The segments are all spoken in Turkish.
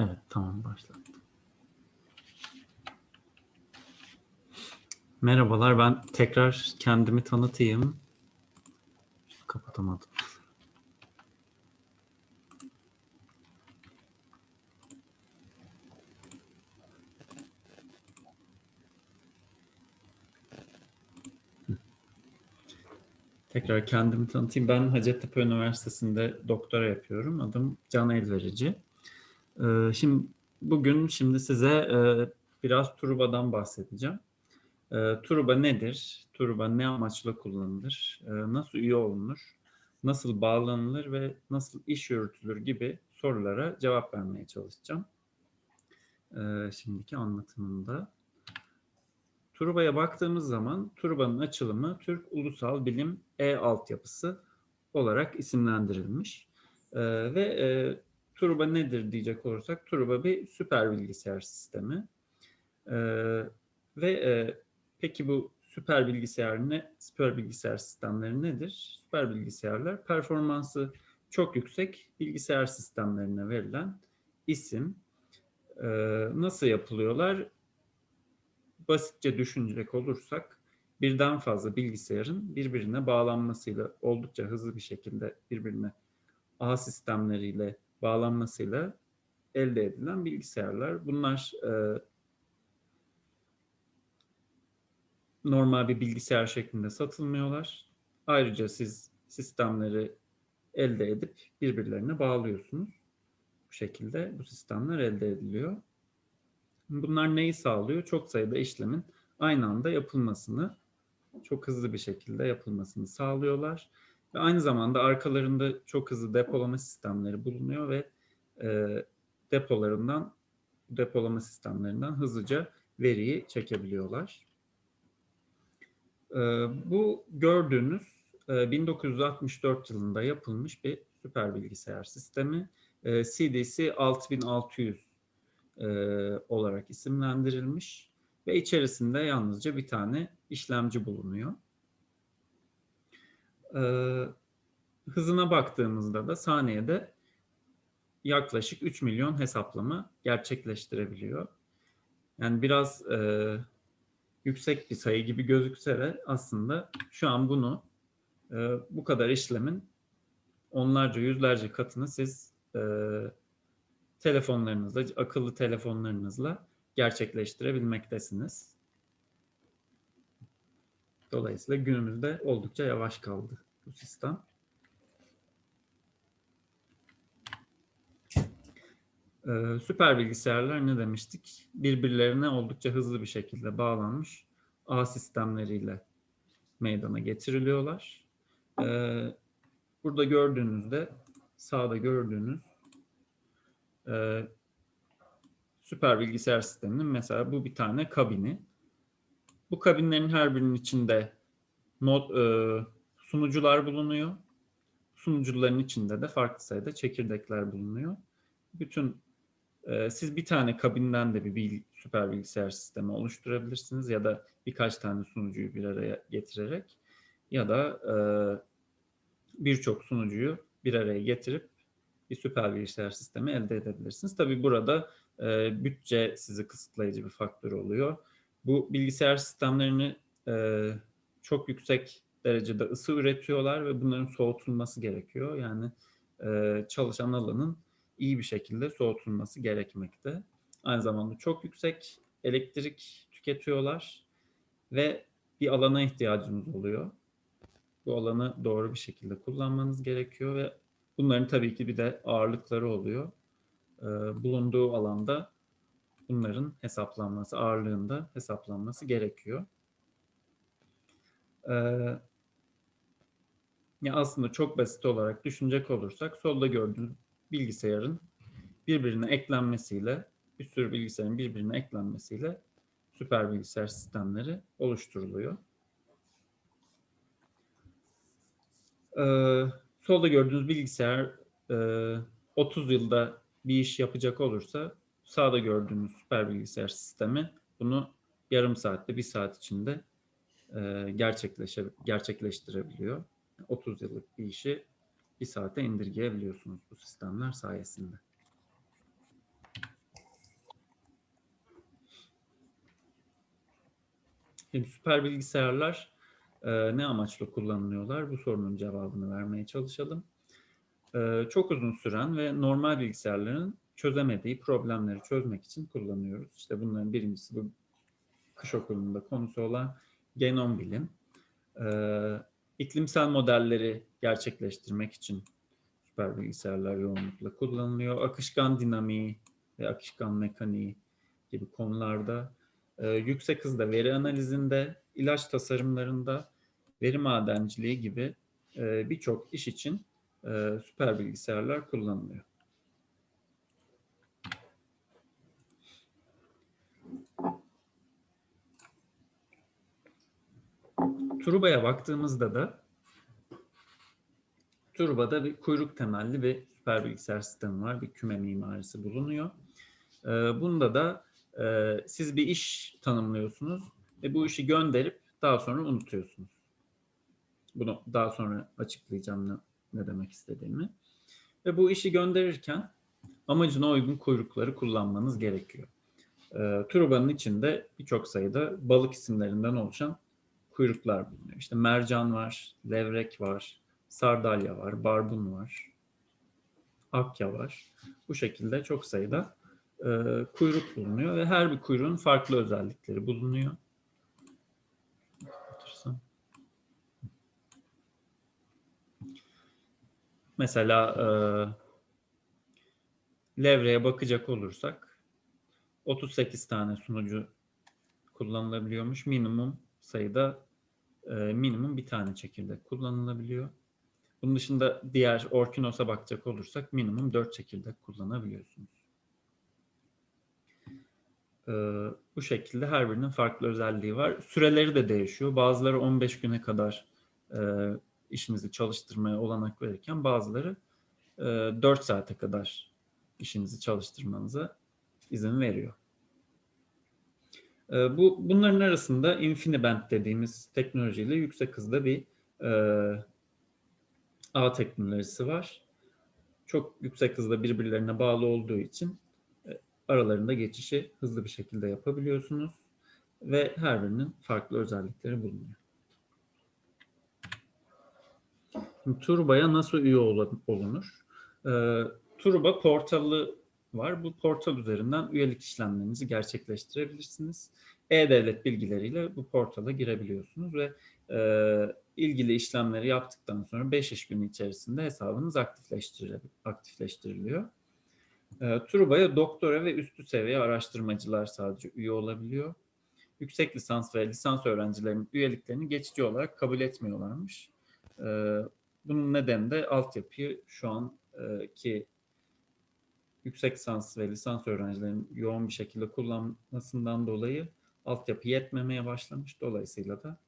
Evet tamam başlattım. Merhabalar ben tekrar kendimi tanıtayım. Kapatamadım. Tekrar kendimi tanıtayım. Ben Hacettepe Üniversitesi'nde doktora yapıyorum. Adım Can Elverici. Ee, Şimdi bugün şimdi size e, biraz Turuba'dan bahsedeceğim. E, Turuba nedir? Turuba ne amaçla kullanılır? E, Nasıl üye olunur? Nasıl bağlanılır ve nasıl iş yürütülür gibi sorulara cevap vermeye çalışacağım. E, Şimdiki anlatımımda. Turuba'ya baktığımız zaman Turuba'nın açılımı Türk Ulusal Bilim E-altyapısı olarak isimlendirilmiş. E, ve e, Turuba nedir diyecek olursak Turuba bir süper bilgisayar sistemi. E, ve e, peki bu süper bilgisayar ne? Süper bilgisayar sistemleri nedir? Süper bilgisayarlar performansı çok yüksek bilgisayar sistemlerine verilen isim. E, nasıl yapılıyorlar? basitçe düşünecek olursak birden fazla bilgisayarın birbirine bağlanmasıyla oldukça hızlı bir şekilde birbirine ağ sistemleriyle bağlanmasıyla elde edilen bilgisayarlar. Bunlar e, normal bir bilgisayar şeklinde satılmıyorlar. Ayrıca siz sistemleri elde edip birbirlerine bağlıyorsunuz. Bu şekilde bu sistemler elde ediliyor. Bunlar neyi sağlıyor? Çok sayıda işlemin aynı anda yapılmasını, çok hızlı bir şekilde yapılmasını sağlıyorlar. Ve aynı zamanda arkalarında çok hızlı depolama sistemleri bulunuyor ve e, depolarından, depolama sistemlerinden hızlıca veriyi çekebiliyorlar. E, bu gördüğünüz e, 1964 yılında yapılmış bir süper bilgisayar sistemi. E, CDC 6600 e, olarak isimlendirilmiş ve içerisinde yalnızca bir tane işlemci bulunuyor. E, hızına baktığımızda da saniyede yaklaşık 3 milyon hesaplama gerçekleştirebiliyor. Yani biraz e, yüksek bir sayı gibi gözükse de aslında şu an bunu e, bu kadar işlemin onlarca yüzlerce katını siz e, telefonlarınızla, akıllı telefonlarınızla gerçekleştirebilmektesiniz. Dolayısıyla günümüzde oldukça yavaş kaldı bu sistem. Ee, süper bilgisayarlar ne demiştik? Birbirlerine oldukça hızlı bir şekilde bağlanmış ağ sistemleriyle meydana getiriliyorlar. Ee, burada gördüğünüzde, sağda gördüğünüz ee, süper bilgisayar sisteminin mesela bu bir tane kabini. Bu kabinlerin her birinin içinde not, e, sunucular bulunuyor. Sunucuların içinde de farklı sayıda çekirdekler bulunuyor. Bütün e, siz bir tane kabinden de bir bil, süper bilgisayar sistemi oluşturabilirsiniz ya da birkaç tane sunucuyu bir araya getirerek ya da e, birçok sunucuyu bir araya getirip bir süper bilgisayar sistemi elde edebilirsiniz. Tabii burada e, bütçe sizi kısıtlayıcı bir faktör oluyor. Bu bilgisayar sistemlerini e, çok yüksek derecede ısı üretiyorlar ve bunların soğutulması gerekiyor. Yani e, çalışan alanın iyi bir şekilde soğutulması gerekmekte. Aynı zamanda çok yüksek elektrik tüketiyorlar ve bir alana ihtiyacınız oluyor. Bu alanı doğru bir şekilde kullanmanız gerekiyor ve Bunların tabii ki bir de ağırlıkları oluyor. Ee, bulunduğu alanda bunların hesaplanması, ağırlığında hesaplanması gerekiyor. Ee, ya aslında çok basit olarak düşünecek olursak solda gördüğünüz bilgisayarın birbirine eklenmesiyle, bir sürü bilgisayarın birbirine eklenmesiyle süper bilgisayar sistemleri oluşturuluyor. Ee, solda gördüğünüz bilgisayar e, 30 yılda bir iş yapacak olursa sağda gördüğünüz süper bilgisayar sistemi bunu yarım saatte, bir saat içinde e, gerçekleşe, gerçekleştirebiliyor. 30 yıllık bir işi bir saate indirgeyebiliyorsunuz bu sistemler sayesinde. Şimdi süper bilgisayarlar e, ne amaçla kullanılıyorlar? Bu sorunun cevabını vermeye çalışalım. E, çok uzun süren ve normal bilgisayarların çözemediği problemleri çözmek için kullanıyoruz. İşte bunların birincisi bu kış okulunda konusu olan genom bilim. E, iklimsel modelleri gerçekleştirmek için süper bilgisayarlar yoğunlukla kullanılıyor. Akışkan dinamiği ve akışkan mekaniği gibi konularda e, yüksek hızda veri analizinde, ilaç tasarımlarında, veri madenciliği gibi e, birçok iş için e, süper bilgisayarlar kullanılıyor. Turba'ya baktığımızda da Turba'da bir kuyruk temelli bir süper bilgisayar sistemi var. Bir küme mimarisi bulunuyor. Ee, bunda da e, siz bir iş tanımlıyorsunuz ve bu işi gönderip daha sonra unutuyorsunuz. Bunu daha sonra açıklayacağım ne, ne demek istediğimi. Ve bu işi gönderirken amacına uygun kuyrukları kullanmanız gerekiyor. E, Turba'nın içinde birçok sayıda balık isimlerinden oluşan kuyruklar bulunuyor. İşte mercan var, levrek var, sardalya var, barbun var, akya var. Bu şekilde çok sayıda e, kuyruk bulunuyor ve her bir kuyruğun farklı özellikleri bulunuyor. Mesela e, levreye bakacak olursak 38 tane sunucu kullanılabiliyormuş. Minimum sayıda e, minimum bir tane çekirdek kullanılabiliyor. Bunun dışında diğer Orkinos'a bakacak olursak minimum 4 çekirdek kullanabiliyorsunuz. Ee, bu şekilde her birinin farklı özelliği var. Süreleri de değişiyor. Bazıları 15 güne kadar e, işinizi çalıştırmaya olanak verirken bazıları e, 4 saate kadar işinizi çalıştırmanıza izin veriyor. E, bu Bunların arasında InfiniBand dediğimiz teknolojiyle yüksek hızda bir e, ağ teknolojisi var. Çok yüksek hızda birbirlerine bağlı olduğu için e, aralarında geçişi hızlı bir şekilde yapabiliyorsunuz ve her birinin farklı özellikleri bulunuyor. Turba'ya nasıl üye olunur? Ee, Turba portalı var. Bu portal üzerinden üyelik işlemlerinizi gerçekleştirebilirsiniz. E-Devlet bilgileriyle bu portala girebiliyorsunuz ve e, ilgili işlemleri yaptıktan sonra 5 iş günü içerisinde hesabınız aktifleştiriliyor. E, Turba'ya doktora ve üstü seviye araştırmacılar sadece üye olabiliyor. Yüksek lisans ve lisans öğrencilerinin üyeliklerini geçici olarak kabul etmiyorlarmış. E, bunun nedeni de altyapıyı şu an e, ki yüksek lisans ve lisans öğrencilerinin yoğun bir şekilde kullanmasından dolayı altyapı yetmemeye başlamış. Dolayısıyla da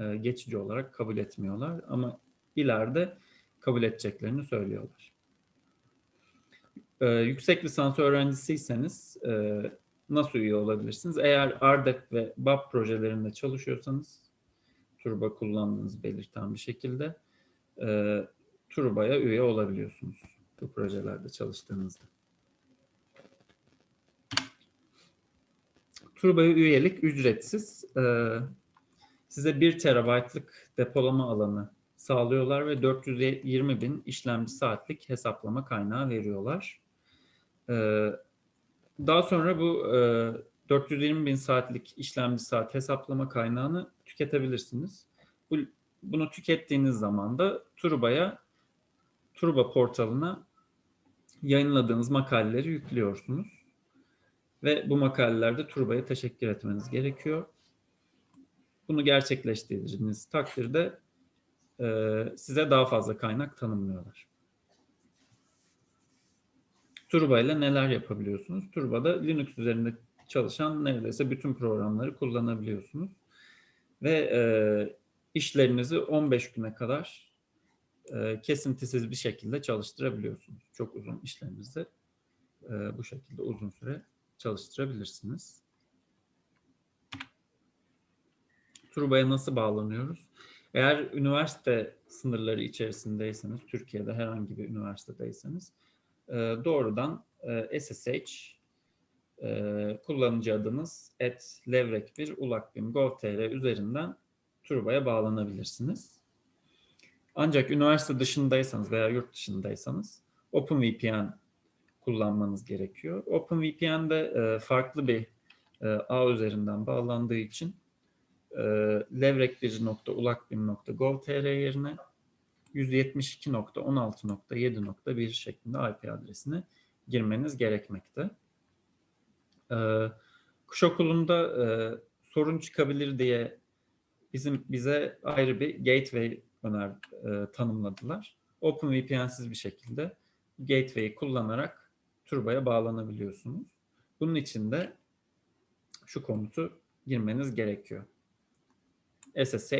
e, geçici olarak kabul etmiyorlar ama ileride kabul edeceklerini söylüyorlar. E, yüksek lisans öğrencisiyseniz e, nasıl üye olabilirsiniz? Eğer RDEP ve BAP projelerinde çalışıyorsanız Turba kullandığınızı belirten bir şekilde e, Turba'ya üye olabiliyorsunuz bu projelerde çalıştığınızda. Turba'ya üyelik ücretsiz. Ee, size 1 terabaytlık depolama alanı sağlıyorlar ve 420 bin işlemci saatlik hesaplama kaynağı veriyorlar. Ee, daha sonra bu e, 420 bin saatlik işlemci saat hesaplama kaynağını tüketebilirsiniz. Bu, bunu tükettiğiniz zaman da Turba'ya, Turba portalına yayınladığınız makaleleri yüklüyorsunuz. Ve bu makalelerde Turba'ya teşekkür etmeniz gerekiyor. Bunu gerçekleştirdiğiniz takdirde e, size daha fazla kaynak tanımlıyorlar. Turba ile neler yapabiliyorsunuz? Turba'da Linux üzerinde çalışan neredeyse bütün programları kullanabiliyorsunuz. Ve e, işlerinizi 15 güne kadar e, kesintisiz bir şekilde çalıştırabiliyorsunuz. Çok uzun işlerinizi e, bu şekilde uzun süre çalıştırabilirsiniz. Turba'ya nasıl bağlanıyoruz? Eğer üniversite sınırları içerisindeyseniz, Türkiye'de herhangi bir üniversitedeyseniz e, doğrudan SSH kullanıcı adınız et levrek1 ulakbim gov.tr üzerinden Turba'ya bağlanabilirsiniz. Ancak üniversite dışındaysanız veya yurt dışındaysanız OpenVPN kullanmanız gerekiyor. OpenVPN'de e, farklı bir e, ağ üzerinden bağlandığı için e, levrek1.ulakbim.gov.tr yerine 172.16.7.1 şeklinde IP adresini girmeniz gerekmekte. E, kuş okulunda e, sorun çıkabilir diye bizim bize ayrı bir gateway öner e, tanımladılar. OpenVPN'siz bir şekilde gateway'i kullanarak Turba'ya bağlanabiliyorsunuz. Bunun için de şu komutu girmeniz gerekiyor. SSH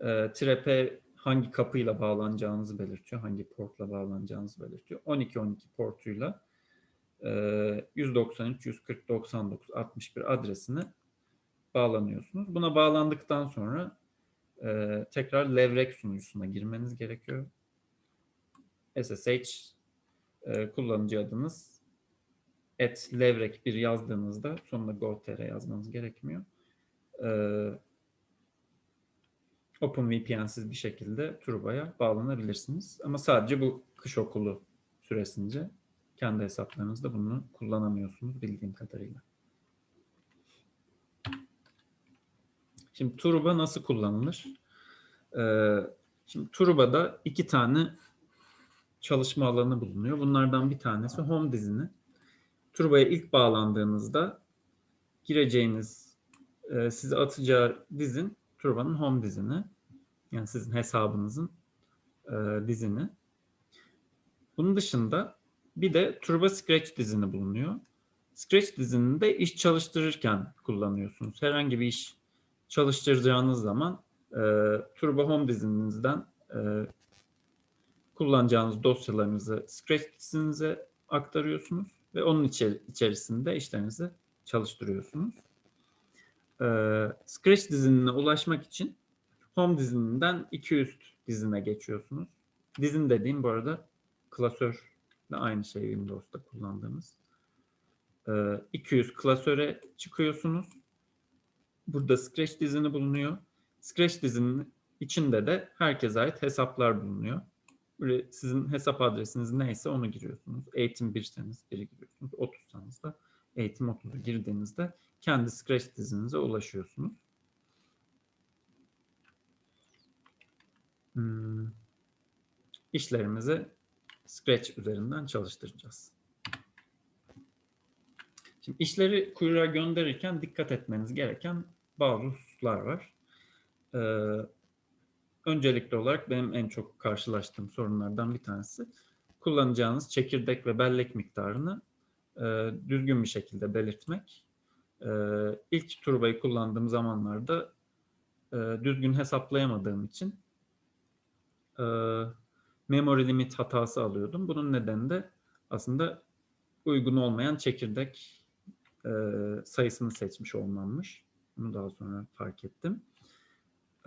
e, trepe hangi kapıyla bağlanacağınızı belirtiyor. Hangi portla bağlanacağınızı belirtiyor. 1212 portuyla e, 193, 140, 99, 61 adresine bağlanıyorsunuz. Buna bağlandıktan sonra e, tekrar levrek sunucusuna girmeniz gerekiyor. SSH e, kullanıcı adınız et levrek bir yazdığınızda sonuna go.tr yazmanız gerekmiyor. E, OpenVPN'siz bir şekilde Turba'ya bağlanabilirsiniz. Ama sadece bu kış okulu süresince kendi hesaplarınızda bunu kullanamıyorsunuz bildiğim kadarıyla. Şimdi Turba nasıl kullanılır? Ee, şimdi Turba'da iki tane çalışma alanı bulunuyor. Bunlardan bir tanesi Home dizini. Turba'ya ilk bağlandığınızda gireceğiniz, e, size atacağı dizin Turba'nın Home dizini. Yani sizin hesabınızın e, dizini. Bunun dışında bir de Turbo Scratch dizini bulunuyor. Scratch dizini de iş çalıştırırken kullanıyorsunuz. Herhangi bir iş çalıştıracağınız zaman e, Turbo Home dizinizden e, kullanacağınız dosyalarınızı Scratch dizinize aktarıyorsunuz ve onun içer- içerisinde işlerinizi çalıştırıyorsunuz. E, Scratch dizinine ulaşmak için Home dizininden iki üst dizine geçiyorsunuz. Dizin dediğim bu arada klasörle aynı şey Windows'ta kullandığımız. E, 200 klasöre çıkıyorsunuz. Burada Scratch dizini bulunuyor. Scratch dizinin içinde de herkese ait hesaplar bulunuyor. Böyle sizin hesap adresiniz neyse onu giriyorsunuz. Eğitim 1'seniz 1'i giriyorsunuz. 30'sanız da eğitim 30'u girdiğinizde kendi Scratch dizinize ulaşıyorsunuz. Hmm. İşlerimizi Scratch üzerinden çalıştıracağız. Şimdi işleri kuyruğa gönderirken dikkat etmeniz gereken bazı hususlar var. Ee, öncelikli olarak benim en çok karşılaştığım sorunlardan bir tanesi kullanacağınız çekirdek ve bellek miktarını e, düzgün bir şekilde belirtmek. E, ilk turbayı kullandığım zamanlarda e, düzgün hesaplayamadığım için e, memory limit hatası alıyordum. Bunun nedeni de aslında uygun olmayan çekirdek e, sayısını seçmiş olmammış. Bunu daha sonra fark ettim.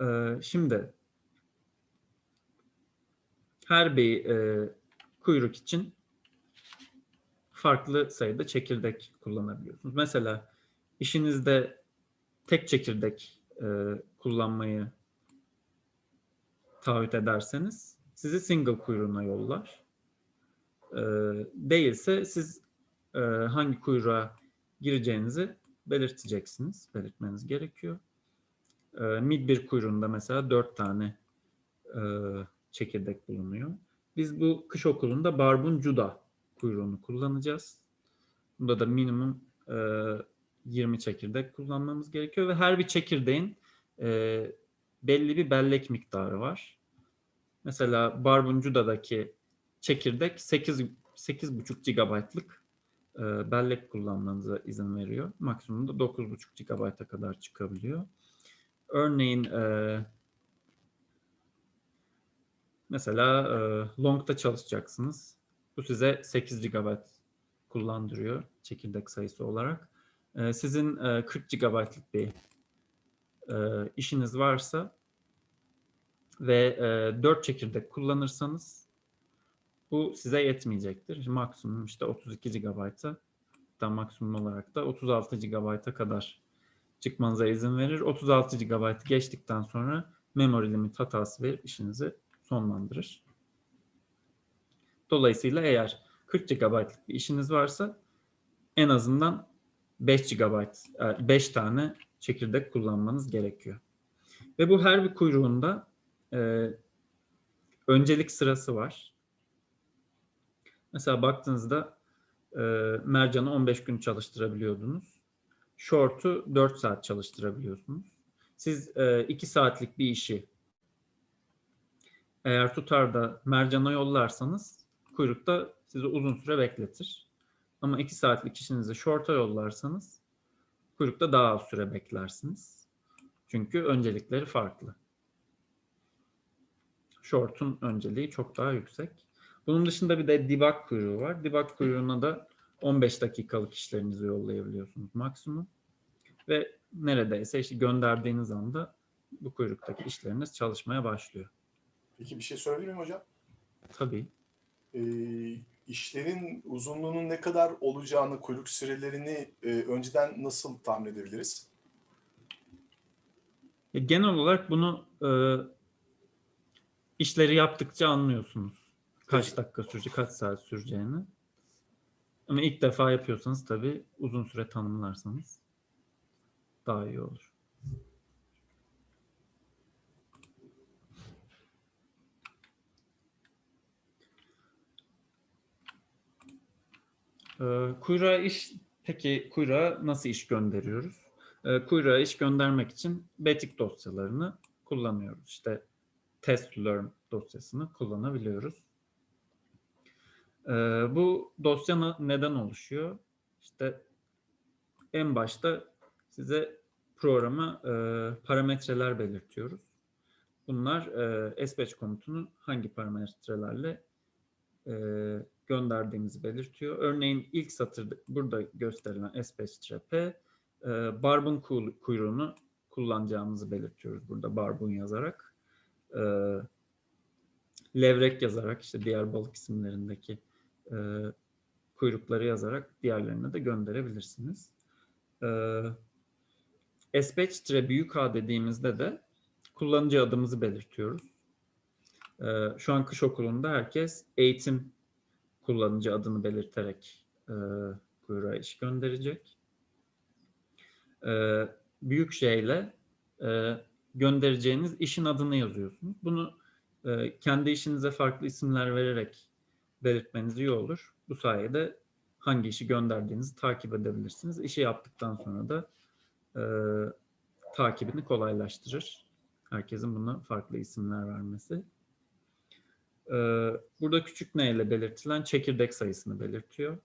E, şimdi her bir e, kuyruk için farklı sayıda çekirdek kullanabiliyorsunuz. Mesela işinizde tek çekirdek e, kullanmayı taahhüt ederseniz sizi single kuyruğuna yollar. E, değilse siz e, hangi kuyruğa gireceğinizi belirteceksiniz. Belirtmeniz gerekiyor. E, mid bir kuyruğunda mesela dört tane e, çekirdek bulunuyor. Biz bu kış okulunda Barbun Cuda kuyruğunu kullanacağız. Bunda da minimum e, 20 çekirdek kullanmamız gerekiyor ve her bir çekirdeğin e, belli bir bellek miktarı var. Mesela Barbun Cuda'daki çekirdek 8 8,5 GB'lık e, bellek kullanmanıza izin veriyor. Maksimum da 9,5 GB'a kadar çıkabiliyor. Örneğin e, mesela e, long'da çalışacaksınız. Bu size 8 GB kullandırıyor çekirdek sayısı olarak. E, sizin e, 40 GB'lık bir e, işiniz varsa ve e, 4 çekirdek kullanırsanız bu size yetmeyecektir. Maksimum işte 32 GB'a gerçekten maksimum olarak da 36 GB'a kadar çıkmanıza izin verir. 36 GB'ı geçtikten sonra memory limit hatası verip işinizi sonlandırır. Dolayısıyla eğer 40 GB'lık bir işiniz varsa en azından 5 GB, 5 tane çekirdek kullanmanız gerekiyor. Ve bu her bir kuyruğunda e, öncelik sırası var. Mesela baktığınızda e, mercanı 15 gün çalıştırabiliyordunuz. Short'u 4 saat çalıştırabiliyorsunuz. Siz 2 saatlik bir işi eğer tutar da mercana yollarsanız kuyrukta sizi uzun süre bekletir. Ama 2 saatlik işinizi short'a yollarsanız kuyrukta daha az süre beklersiniz. Çünkü öncelikleri farklı. Short'un önceliği çok daha yüksek. Bunun dışında bir de debug kuyruğu var. Debug kuyruğuna da 15 dakikalık işlerinizi yollayabiliyorsunuz maksimum. Ve neredeyse işte gönderdiğiniz anda bu kuyruktaki işleriniz çalışmaya başlıyor. Peki bir şey söyleyebilir miyim hocam? Tabii. Ee, işlerin uzunluğunun ne kadar olacağını, kuyruk sürelerini e, önceden nasıl tahmin edebiliriz? Ya Genel olarak bunu e, işleri yaptıkça anlıyorsunuz. Kaç dakika sürecek, kaç saat süreceğini. Ama ilk defa yapıyorsanız tabii uzun süre tanımlarsanız daha iyi olur. Ee, kuyruğa iş, peki kuyruğa nasıl iş gönderiyoruz? Ee, kuyruğa iş göndermek için Betik dosyalarını kullanıyoruz. İşte test learn dosyasını kullanabiliyoruz. Ee, bu dosya neden oluşuyor? İşte en başta size programa e, parametreler belirtiyoruz. Bunlar e, SPatch komutunu hangi parametrelerle e, gönderdiğimizi belirtiyor. Örneğin ilk satırda burada gösterilen SPatch trap'e e, barbun kuy- kuyruğunu kullanacağımızı belirtiyoruz burada barbun yazarak. E, levrek yazarak işte diğer balık isimlerindeki e, kuyrukları yazarak diğerlerine de gönderebilirsiniz. E, SPatch tre büyük A dediğimizde de kullanıcı adımızı belirtiyoruz. E, şu an kış okulunda herkes eğitim kullanıcı adını belirterek e, kuyruğa iş gönderecek. E, büyük şeyle e, göndereceğiniz işin adını yazıyorsunuz. Bunu e, kendi işinize farklı isimler vererek belirtmeniz iyi olur. Bu sayede hangi işi gönderdiğinizi takip edebilirsiniz. İşi yaptıktan sonra da e, takibini kolaylaştırır. Herkesin buna farklı isimler vermesi. E, burada küçük ne ile belirtilen çekirdek sayısını belirtiyor.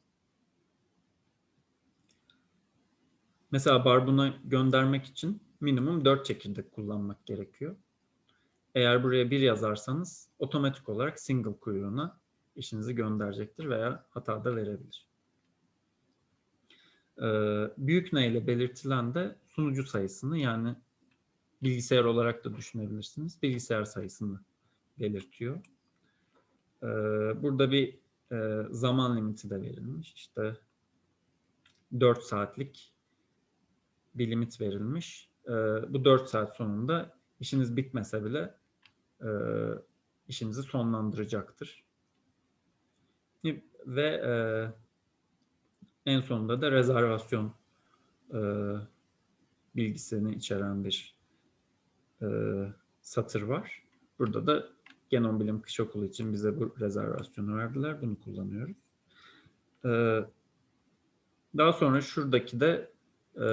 Mesela barbuna göndermek için minimum 4 çekirdek kullanmak gerekiyor. Eğer buraya 1 yazarsanız otomatik olarak single kuyruğuna işinizi gönderecektir veya hata da verebilir. Ee, büyük ne ile belirtilen de sunucu sayısını yani bilgisayar olarak da düşünebilirsiniz. Bilgisayar sayısını belirtiyor. Ee, burada bir e, zaman limiti de verilmiş. İşte 4 saatlik bir limit verilmiş. Ee, bu 4 saat sonunda işiniz bitmese bile e, işinizi sonlandıracaktır. Ve e, en sonunda da rezervasyon e, bilgisini içeren bir e, satır var. Burada da Genom Bilim Kış Okulu için bize bu rezervasyonu verdiler. Bunu kullanıyoruz. E, daha sonra şuradaki de e,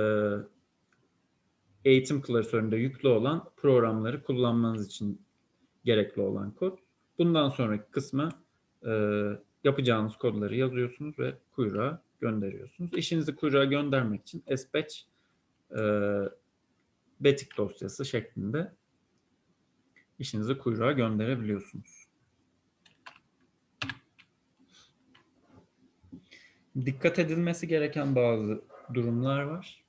eğitim klasöründe yüklü olan programları kullanmanız için gerekli olan kod. Bundan sonraki kısmı e, yapacağınız kodları yazıyorsunuz ve kuyruğa gönderiyorsunuz. İşinizi kuyruğa göndermek için SPatch e, betik dosyası şeklinde işinizi kuyruğa gönderebiliyorsunuz. Dikkat edilmesi gereken bazı durumlar var.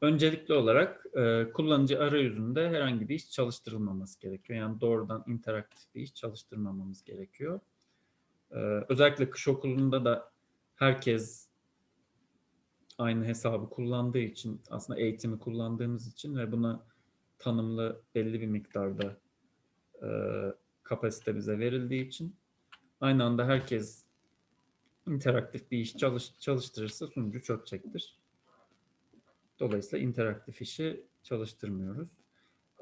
Öncelikli olarak e, kullanıcı arayüzünde herhangi bir iş çalıştırılmaması gerekiyor. Yani doğrudan interaktif bir iş çalıştırmamamız gerekiyor. E, özellikle kış okulunda da herkes aynı hesabı kullandığı için aslında eğitimi kullandığımız için ve buna tanımlı belli bir miktarda e, kapasite bize verildiği için aynı anda herkes interaktif bir iş çalış, çalıştırırsa sunucu çökecektir. Dolayısıyla interaktif işi çalıştırmıyoruz.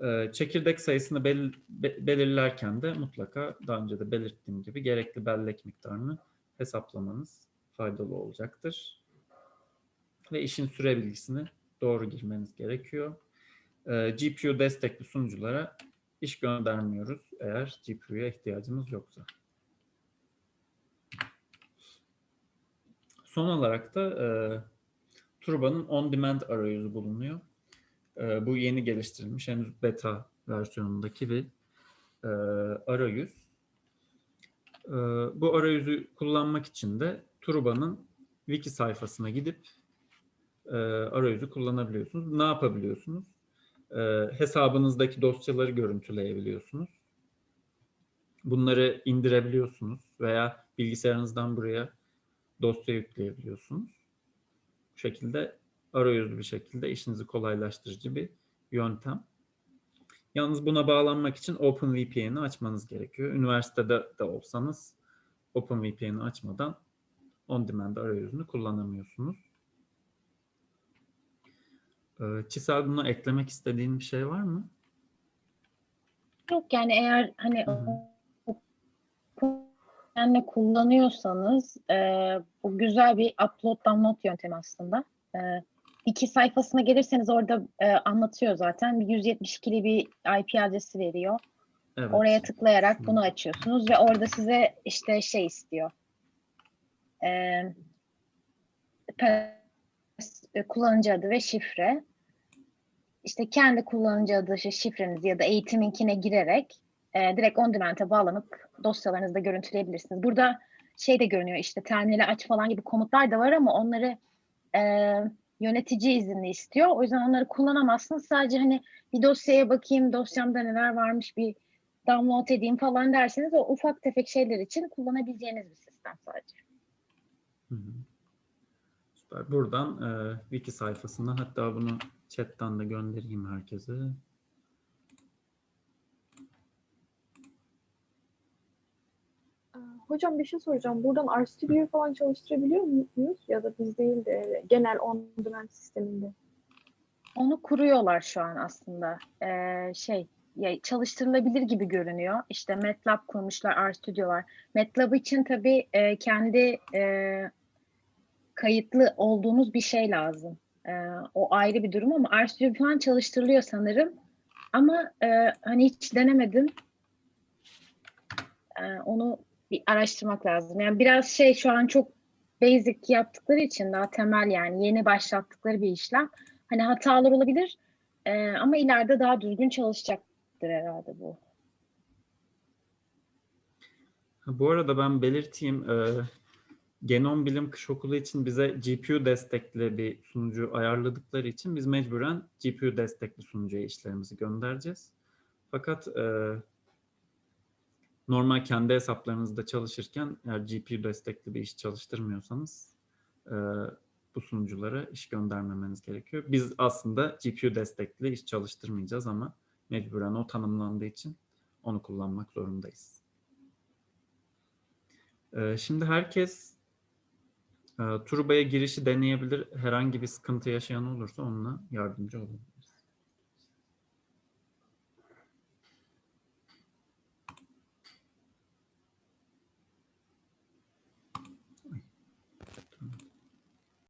Ee, çekirdek sayısını bel- be- belirlerken de mutlaka daha önce de belirttiğim gibi gerekli bellek miktarını hesaplamanız faydalı olacaktır. Ve işin süre bilgisini doğru girmeniz gerekiyor. Ee, GPU destekli sunuculara iş göndermiyoruz eğer GPU'ya ihtiyacımız yoksa. Son olarak da e, Turba'nın on-demand arayüzü bulunuyor. E, bu yeni geliştirilmiş, henüz beta versiyonundaki bir e, arayüz. E, bu arayüzü kullanmak için de Turba'nın wiki sayfasına gidip e, arayüzü kullanabiliyorsunuz. Ne yapabiliyorsunuz? E, hesabınızdaki dosyaları görüntüleyebiliyorsunuz. Bunları indirebiliyorsunuz veya bilgisayarınızdan buraya dosya yükleyebiliyorsunuz. Bu şekilde arayüzlü bir şekilde işinizi kolaylaştırıcı bir yöntem. Yalnız buna bağlanmak için OpenVPN'i açmanız gerekiyor. Üniversitede de olsanız OpenVPN'i açmadan on-demand arayüzünü kullanamıyorsunuz. Ee, Çisel buna eklemek istediğin bir şey var mı? Yok yani eğer hani Hı hı. o yani kullanıyorsanız e, bu güzel bir upload download yöntemi aslında. E, iki sayfasına gelirseniz orada e, anlatıyor zaten. Bir 172'li bir IP adresi veriyor. Evet. Oraya tıklayarak bunu açıyorsunuz ve orada size işte şey istiyor. E, pas- e, kullanıcı adı ve şifre. İşte kendi kullanıcı adı, şi- şifrenizi ya da eğitiminkine girerek e, direkt on demand'e bağlanıp dosyalarınızı da görüntüleyebilirsiniz. Burada şey de görünüyor işte terminali aç falan gibi komutlar da var ama onları e, yönetici izinli istiyor. O yüzden onları kullanamazsınız. Sadece hani bir dosyaya bakayım, dosyamda neler varmış bir download edeyim falan derseniz o ufak tefek şeyler için kullanabileceğiniz bir sistem sadece. Hı hı. Süper. Buradan e, wiki sayfasına hatta bunu chatten de göndereyim herkese. Hocam bir şey soracağım. Buradan RStudio'yu falan çalıştırabiliyor muyuz? Ya da biz değil de genel on-demand sisteminde. Onu kuruyorlar şu an aslında. Ee, şey ya çalıştırılabilir gibi görünüyor. İşte MATLAB kurmuşlar, RStudio var. MATLAB için tabii e, kendi e, kayıtlı olduğunuz bir şey lazım. E, o ayrı bir durum ama RStudio falan çalıştırılıyor sanırım. Ama e, hani hiç denemedim. E, onu bir araştırmak lazım. Yani biraz şey şu an çok basic yaptıkları için daha temel yani yeni başlattıkları bir işlem. Hani hatalar olabilir e, ama ileride daha düzgün çalışacaktır herhalde bu. Bu arada ben belirteyim. e, Genom Bilim Kış Okulu için bize GPU destekli bir sunucu ayarladıkları için biz mecburen GPU destekli sunucuya işlerimizi göndereceğiz. Fakat e, normal kendi hesaplarınızda çalışırken eğer GPU destekli bir iş çalıştırmıyorsanız e, bu sunuculara iş göndermemeniz gerekiyor. Biz aslında GPU destekli iş çalıştırmayacağız ama mecburen o tanımlandığı için onu kullanmak zorundayız. Ee, Şimdi herkes e, Turba'ya girişi deneyebilir. Herhangi bir sıkıntı yaşayan olursa onunla yardımcı olun.